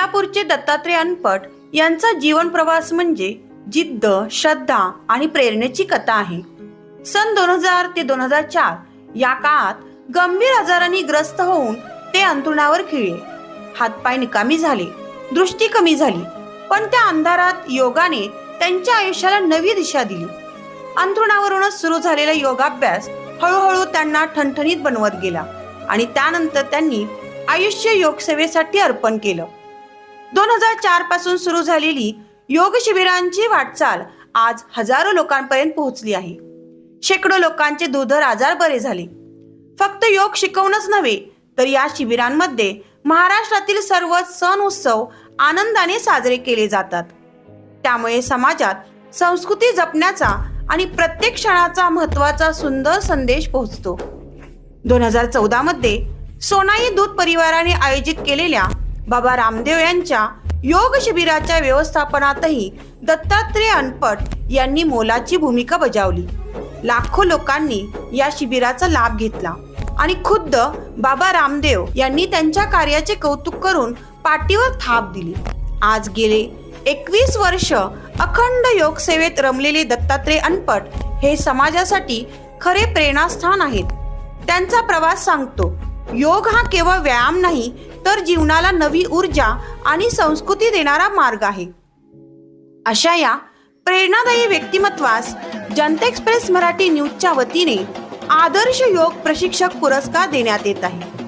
इंदापूरचे दत्तात्रय अनपट यांचा जीवन प्रवास म्हणजे जिद्द श्रद्धा आणि प्रेरणेची कथा आहे. सन दोन हजार ते दोन हजार चार या काळात गंभीर आजारांनी ग्रस्त होऊन ते अंथरुणावर खिळले. हातपाय निकामी झाले दृष्टी कमी झाली पण त्या अंधारात योगाने त्यांच्या आयुष्याला नवी दिशा दिली. अंथरुणावरूनच सुरू झालेला योगाभ्यास हळूहळू त्यांना ठणठणीत बनवत गेला आणि त्यानंतर त्यांनी आयुष्य योगसेवेसाठी अर्पण केलं. दोन हजार चारपासून सुरू झालेली योग शिबिरांची वाटचाल आज हजारो लोकांपर्यंत पोहोचली आहे. शेकडो लोकांचे दुर्धर आजार बरे झाले. फक्त योग शिकवणच नव्हे तर या शिबिरांमध्ये महाराष्ट्रातील सर्व सण उत्सव आनंदाने साजरे केले जातात. त्यामुळे समाजात संस्कृती जपण्याचा आणि प्रत्येक क्षणाचा महत्त्वाचा सुंदर संदेश पोहोचतो. दोन हजार चौदा मध्ये सोनाई दूध परिवाराने आयोजित केलेल्या बाबा रामदेव यांच्या योग शिबिराच्या व्यवस्थापनातही दत्तात्रय अनपट यांनी मोलाची भूमिका बजावली. लाखो लोकांनी या शिबिराचा लाभ घेतला आणि खुद्द बाबा रामदेव यांनी त्यांच्या कार्याचे कौतुक करून पाठीवर थाप दिली. आज गेले एकवीस वर्ष अखंड योगसेवेत रमलेले दत्तात्रय अनपट हे समाजासाठी खरे प्रेरणास्थान आहेत. त्यांचा प्रवास सांगतो योग हा केवळ व्यायाम नाही तर जीवनाला नवी ऊर्जा आणि संस्कृती देणारा मार्ग आहे. अशा या प्रेरणादायी व्यक्तिमत्वास जनता एक्सप्रेस मराठी न्यूजच्या वतीने आदर्श योग प्रशिक्षक पुरस्कार देण्यात येत आहे.